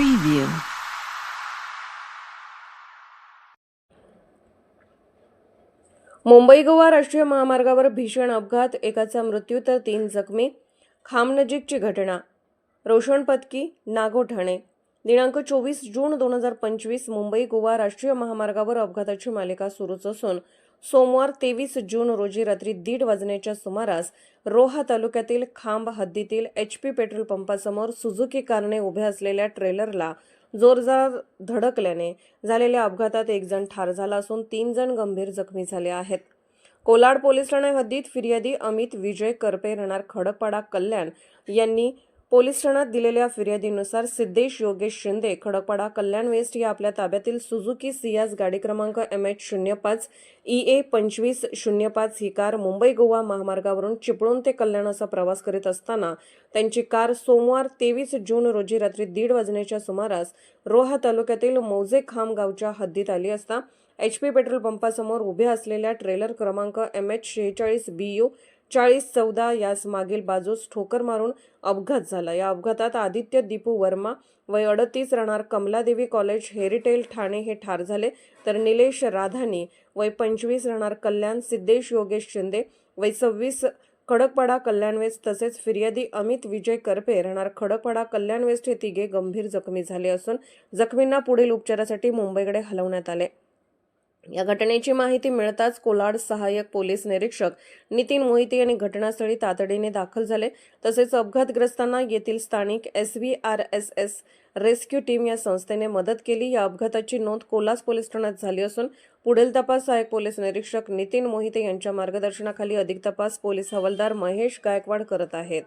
preview. Mumbai Goa राष्ट्रीय महामार्गावर भीषण अपघात एकाचा मृत्यू तर तीन जखमी खामनजीकची घटना रोशन पत्की नागो ठाणे दिनांक चोवीस जून दोन हजार पंचवीस मुंबई गोवा राष्ट्रीय महामार्गावर अपघाताची मालिका सुरूच असून सोमवार तेवीस जून रोजी रात्री दीड वाजण्याच्या सुमारास रोहा तालुक्यातील खांब हद्दीतील एच पी पेट्रोल पंपासमोर सुझुकी कारने उभ्या असलेल्या ट्रेलरला जोरदार धडकल्याने झालेल्या अपघातात एक जण ठार झाला असून तीन जण गंभीर जखमी झाले आहेत. कोलाड पोलीस ठाणे हद्दीत फिर्यादी अमित विजय करपे राहणार खडकपाडा कल्याण यांनी पोलीस ठाण्यात दिलेल्या फिर्यादीनुसार सिद्धेश योगेश शिंदे खडकपाडा कल्याण वेस्ट या आपल्या ताब्यातील सुझुकी सियाज गाडी क्रमांक एम एच शून्य पाच ई ए पंचवीस शून्य पाच ही कार मुंबई गोवा महामार्गावरून चिपळूण ते कल्याण असा प्रवास करीत असताना त्यांची कार सोमवार तेवीस जून रोजी रात्री दीड वाजण्याच्या सुमारास रोहा तालुक्यातील मौजे खाम गावच्या हद्दीत आली असता एच पी पेट्रोल पंपासमोर उभे असलेल्या ट्रेलर क्रमांक एम एच शेहेचाळीस बी यू चाळीस चौदा यास मागील बाजूस ठोकर मारून अपघात झाला. या अपघातात आदित्य दीपू वर्मा वय अडतीस राहणार कमलादेवी कॉलेज हेरिटेल ठाणे हे ठार झाले. तर निलेश राधानी वय पंचवीस राहणार कल्याण सिद्धेश योगेश शिंदे वय सव्वीस खडकपाडा कल्याण वेस्ट तसेच फिर्यादी अमित विजय करपे राहणार खडकपाडा कल्याण वेस्ट हे तिघे गंभीर जखमी झाले असून जखमींना पुढील उपचारासाठी मुंबईकडे हलवण्यात आले. या घटनेची माहिती मिळताच कोलाड सहाय्यक पोलीस निरीक्षक नितीन मोहिते यांनी घटनास्थळी तातडीने दाखल झाले. तसेच अपघातग्रस्तांना येथील स्थानिक S V R S S rescue team या संस्थेने मदत केली. या अपघाताची नोंद कोलास पोलीस ठाण्यात झाली असून पुढील तपास सहाय्यक पोलीस निरीक्षक नितीन मोहिते यांच्या मार्गदर्शनाखाली अधिक तपास पोलीस हवालदार महेश गायकवाड करत आहेत.